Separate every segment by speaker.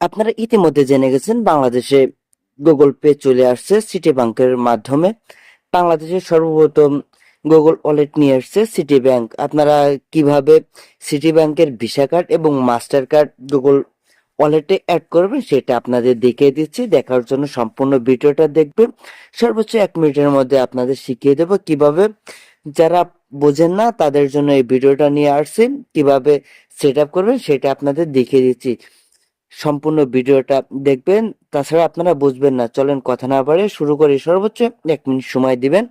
Speaker 1: আপনারা ইতিমধ্যে জেনে গেছেন, বাংলাদেশে গুগল পে চলে আসছে সিটি ব্যাংকের মাধ্যমে। বাংলাদেশের সর্বপ্রথম গুগল ওয়ালেট নিয়ে আসছে সিটি ব্যাংক আপনারা কীভাবে সিটি ব্যাংকের ভিসা কার্ড এবং মাস্টার কার্ড গুগল ওয়ালেটে অ্যাড করবেন সেটা আপনাদের দেখিয়ে দিচ্ছি। দেখার জন্য সম্পূর্ণ ভিডিওটা দেখবেন। সর্বোচ্চ এক মিনিটের মধ্যে আপনাদের শিখিয়ে দেবো কীভাবে। যারা বোঝেন না, তাদের জন্য এই ভিডিওটা নিয়ে আসছি। কীভাবে সেট আপ করবেন সেটা আপনাদের দেখিয়ে দিচ্ছি। সম্পূর্ণ ভিডিওটা দেখবেন। তাছাড়া আপনারা বুঝবেন না। চলেন কথা না পারে শুরু করি। সর্বোচ্চ এক মিনিট সময় দিবেন,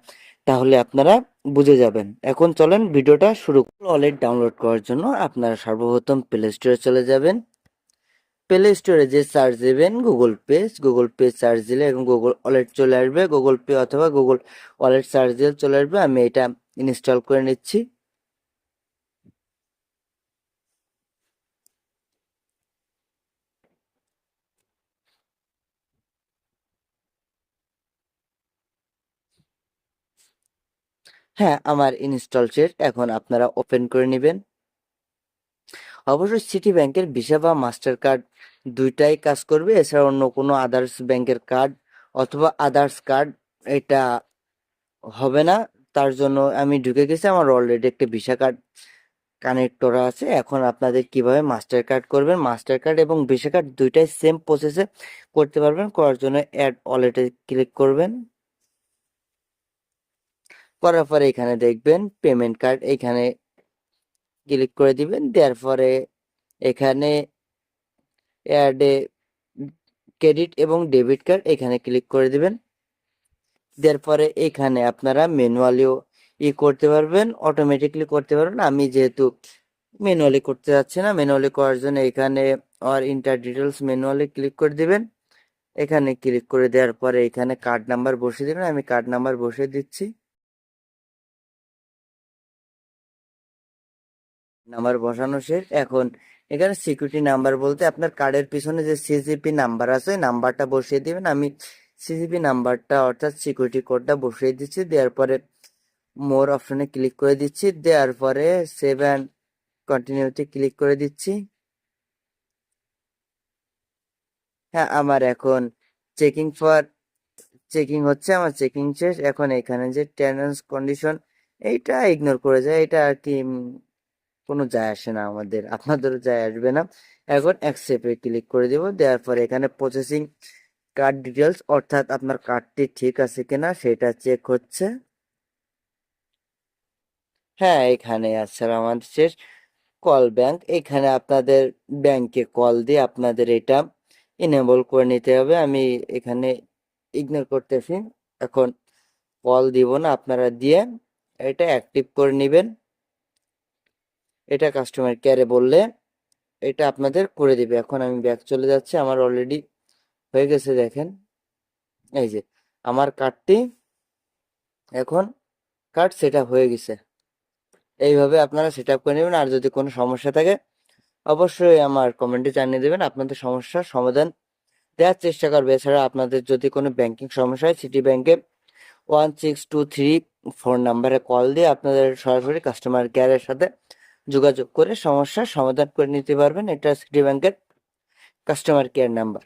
Speaker 1: তাহলে আপনারা বুঝে যাবেন। এখন চলেন ভিডিওটা শুরু ওয়ালেট ডাউনলোড করার জন্য আপনারা সর্বপ্রথম প্লে স্টোরে চলে যাবেন। প্লে স্টোরে যে সার্চ দেবেন Google Pay Google Pay search দিলে এবং গুগল ওয়ালেট চলে আসবে। গুগল পে অথবা গুগল ওয়ালেট সার্চ দিলে চলে আসবে। আমি এটা ইনস্টল করে নিচ্ছি। হ্যাঁ আমার ইনস্টল শেষ। এখন আপনারা ওপেন করে নেবেন। অবশ্যই সিটি ব্যাংকের ভিসা বা মাস্টার কার্ড দুইটাই কাজ করবে। এছাড়া অন্য কোনো আদার্স ব্যাংকের কার্ড অথবা আদার্স কার্ড এটা হবে না। তার জন্য আমি ঢুকে গেছি। আমার অলরেডি একটা ভিসা কার্ড কানেক্ট করা আছে। এখন আপনাদের কীভাবে মাস্টার কার্ড করবেন? মাস্টার কার্ড এবং ভিসা কার্ড দুইটাই সেম প্রসেসে করতে পারবেন। করার জন্য অ্যাড ওয়ালেটে ক্লিক করবেন। করার পরে এখানে দেখবেন পেমেন্ট কার্ড এখানে ক্লিক করে দিবেন। দেওয়ার পরে এখানে অ্যাডে ক্রেডিট এবং ডেবিট কার্ড এখানে ক্লিক করে দিবেন। দেওয়ার পরে এখানে আপনারা ম্যানুয়ালিও ই করতে পারবেন অটোমেটিকলি করতে পারবেন। আমি যেহেতু ম্যানুয়ালি করতে যাচ্ছি না ম্যানুয়ালি করার জন্য এখানে আর ইন্টার ডিটেলস ম্যানুয়ালি ক্লিক করে দিবেন। এখানে ক্লিক করে দেওয়ার পরে এখানে কার্ড নাম্বার বসিয়ে দেবেন। আমি কার্ড নাম্বার বসিয়ে দিচ্ছি। নাম্বার বসানো শেষ। এখন এখানে সিকিউরিটি নাম্বার বলতে আপনার কার্ডের পিছনে যে সিজিপি নাম্বার আছে, ওই নাম্বারটা বসিয়ে দিবেন। আমি সিজিপি নাম্বারটা অর্থাৎ সিকিউরিটি কোডটা বসিয়ে দিচ্ছি। দেওয়ার পরে মোর অপশনে ক্লিক করে দিচ্ছি। দেওয়ার পরে সেভ অ্যান্ড কন্টিনিউতে ক্লিক করে দিচ্ছি। হ্যাঁ আমার এখন চেকিং ফর চেকিং হচ্ছে, আমার চেকিং শেষ। এখন এখানে যে টার্মস কন্ডিশন এইটা ইগনোর করে যায়। এটা আর কি কোনো যায় আসে না আমাদের, আপনাদেরও যায় আসবে না। এখন অ্যাকসেপ্টে ক্লিক করে দেব, দেওয়ার পরে এখানে প্রসেসিং কার্ড ডিটেলস অর্থাৎ আপনার কার্ডটি ঠিক আছে কিনা সেটা চেক হচ্ছে। হ্যাঁ এখানে আছে আমাদের শেষ কল ব্যাংক এখানে আপনাদের ব্যাংকে কল দিয়ে আপনাদের এটা ইনেবল করে নিতে হবে। আমি এখানে ইগনোর করতেছি, এখন কল দিব না, আপনারা দিয়ে এটা অ্যাক্টিভ করে নেবেন। এটা কাস্টমার কেয়ারে বললে এটা আপনাদের করে দিবে। এখন আমি ব্যাক চলে যাচ্ছি, আমার অলরেডি হয়ে গেছে দেখেন। এই যে, আমার কার্ডটি এখন কার্ড সেট হয়ে গেছে। এইভাবে আপনারা সেট করে নেবেন। আর যদি কোনো সমস্যা থাকে, অবশ্যই আমার কমেন্টে জানিয়ে দেবেন। আপনাদের সমস্যার সমাধান দেওয়ার চেষ্টা করবে। এছাড়া আপনাদের যদি কোনো ব্যাংকিং সমস্যা হয় সিটি ব্যাংকে one six two three phone নাম্বারে কল দিয়ে আপনাদের সরাসরি কাস্টমার কেয়ারের সাথে যোগাযোগ করে সমস্যার সমাধান করে নিতে পারবেন। এটা সিটি ব্যাংকের কাস্টমার কেয়ার নাম্বার